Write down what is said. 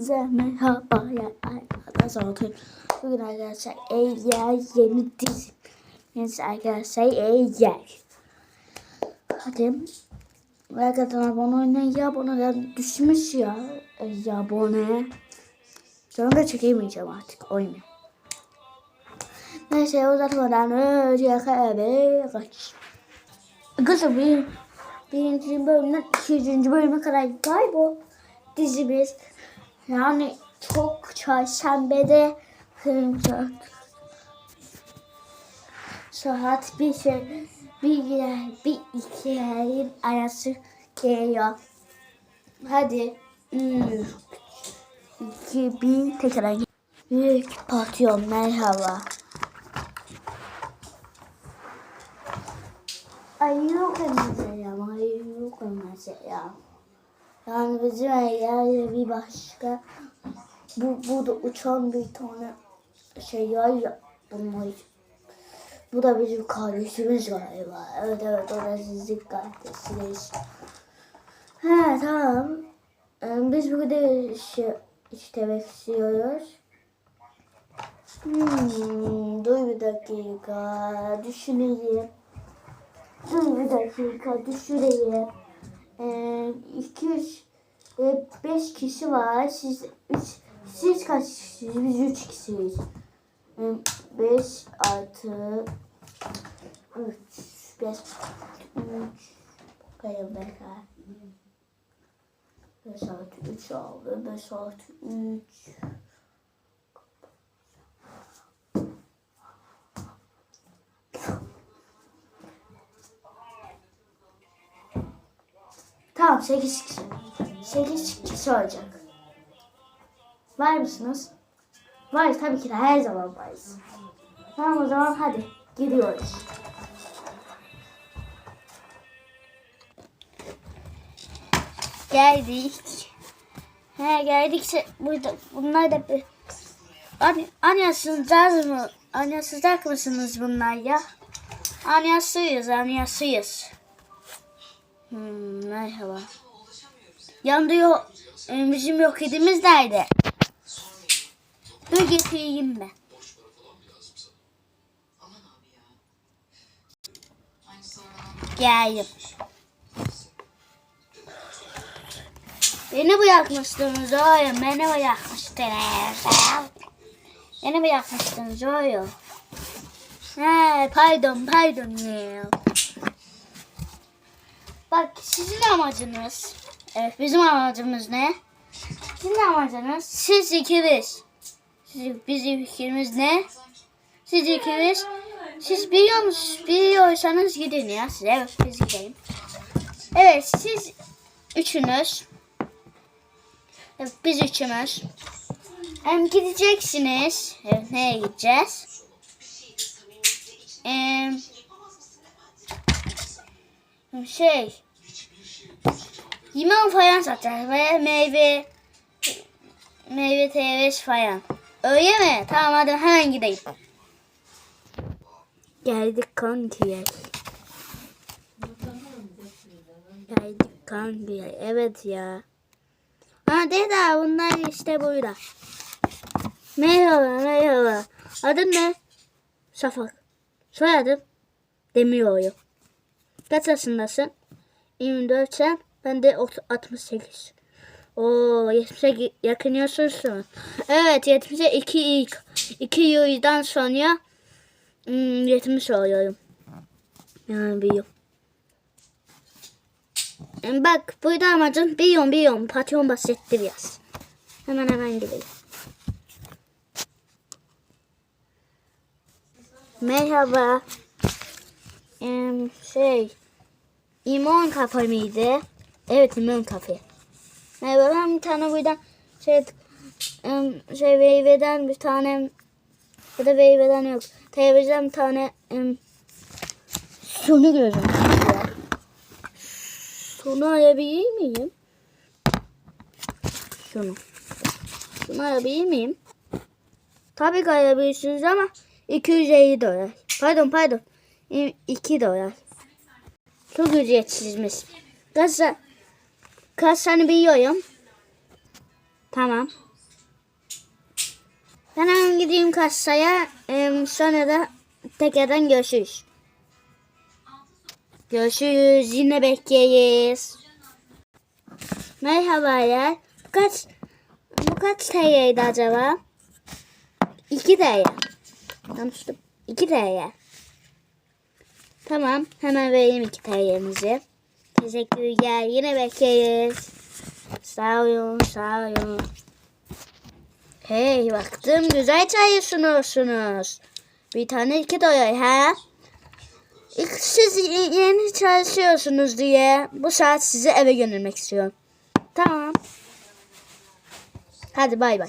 Hepinize merhaba ya arkadaşlar. Bugün arkadaşlar eğer yeni dizi. Neyse arkadaşlar eğer. Hadi. Arkadaşlar abone oynayın ya abone düşmüş ya. Ya abone. Sonra da çekemeyeceğim artık oyunu. Neyse uzatmadan önce kaç. Arkadaşlar bir, birinci bölümden ikinci bölüme kadar galiba dizimiz. Yani çok çarşambede saat saat bir şey bir bir iki yerin arası geliyor. Hadi. Üç, iki, bir tekrar. Büyük patron merhaba. Ay yok mesela ay yok mesela. Yani bizim yerde bir başka bu burada uçan bir tane şey yay bunlar. Bu da bizim kardeşimiz galiba. Evet evet o da sizin kardeşiniz. He tamam. Ee, Biz burada şey, işte bekliyoruz. Hmm, dur bir dakika düşüneyim. Dur bir dakika düşüneyim. Ee, iki, üç, e, beş kişi var. Siz üç, siz kaç kişisiniz? Biz üç kişiyiz. Ee, beş artı üç, beş, üç, bakayım bekle. Beş artı üç aldı. Beş artı üç. Tamam 8 kişi. 8 kişi olacak. Var mısınız? Var tabii ki de her zaman varız. Tamam o zaman hadi gidiyoruz. Geldik. He geldik. Burada bunlar da bir An anyasızlar mı? Anyasızlar mısınız bunlar ya? Anyasıyız, anyasıyız. Hmm, merhaba. Yandı yok. e, Bizim yok edimiz nerede? Dur getireyim ben. Geldim. Beni bırakmıştınız oğlum. Beni bırakmıştınız. Beni bırakmıştınız oğlum. He, pardon pardon. Bak sizin amacınız. Evet bizim amacımız ne? Sizin amacınız siz ikiniz. Siz, bizim fikrimiz ne? Siz ikiniz. Siz biliyor musunuz? Biliyorsanız gidin ya. Siz evet biz gidelim. Evet siz üçünüz. Evet biz üçümüz. Hem gideceksiniz. Evet nereye gideceğiz? Eee şey limon falan satacağız ve meyve meyve tereyağı falan. Öyle mi? Tamam hadi hemen gideyim. Geldik kankiye. Geldik kankiye. Evet ya. Ha Deda bunlar işte burada. Merhaba merhaba. Adın ne? Şafak. Soyadın? Demiroğlu. Kaç yaşındasın? 24 sen. Ben de ot- 68. Oo 70'e yakınıyorsun. Evet 70'e 2 ilk. 2 yıldan sonra hmm, 70 oluyorum. Yani bir yıl. Yani bak burada amacım biliyorum biliyorum. Patron bahsetti biraz. Hemen hemen gidelim. Merhaba. Em, şey, İmon miydi? Evet İmon kafe. Merhaba ben bir tane buradan şey, şey meyveden bir tane ya da meyveden yok. Televizyon bir tane em, sunu görüyorum. Sunu alabilir miyim? Şunu. Şunu alabilir miyim? Tabii ki alabilirsiniz ama 250 dolar. Pardon pardon. 2 dolar. Çok ücretsizmiş. Kaç, tane biliyorum. Tamam. gideyim kasaya. Em, sonra da tekrardan görüşürüz. Görüşürüz. Yine bekleyeriz. Merhabalar. Bu kaç, bu kaç TL'ydi acaba? 2 TL. Yanlıştım. 2 TL. Tamam. Hemen vereyim 2 TL'mizi. Teşekkürler. Yine bekleriz. Sağ olun. Sağ olun. Hey baktım güzel çay sunuyorsunuz. Bir tane iki dolar ha? İlk siz yeni çalışıyorsunuz diye bu saat sizi eve göndermek istiyorum. Tamam. Hadi bay bay.